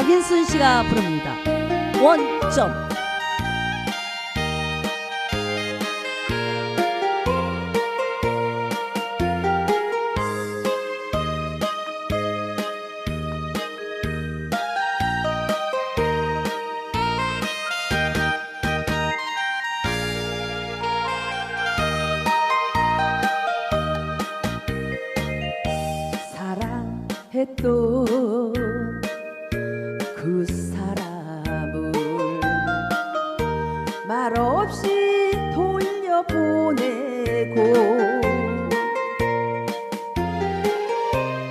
박인순 씨가 부릅니다. 원점. 사랑했던 그 사람을 말없이 돌려보내고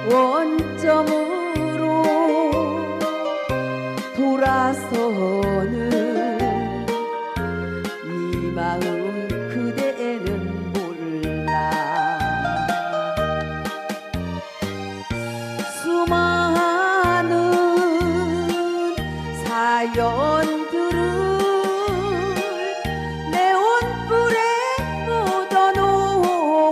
원점으로 돌아서는 이 마음 연들을 내 온불에 묻어놓고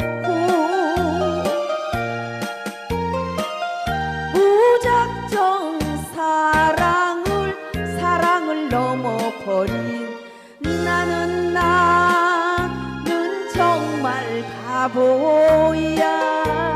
무작정 사랑을 사랑을 넘어 버린 나는 나는 정말 바보야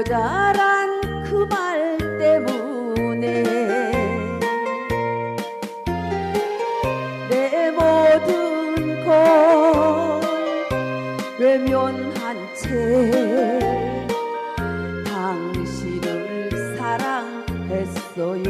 모자란 그 말 때문에 내 모든 걸 외면한 채 당신을 사랑했어요.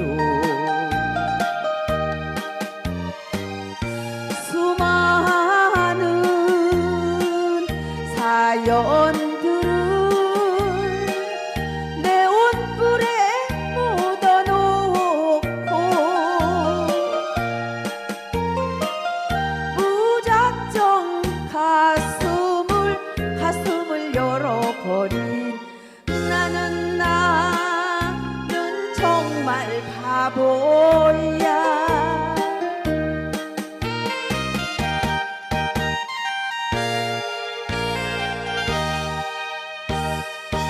정말 바보야.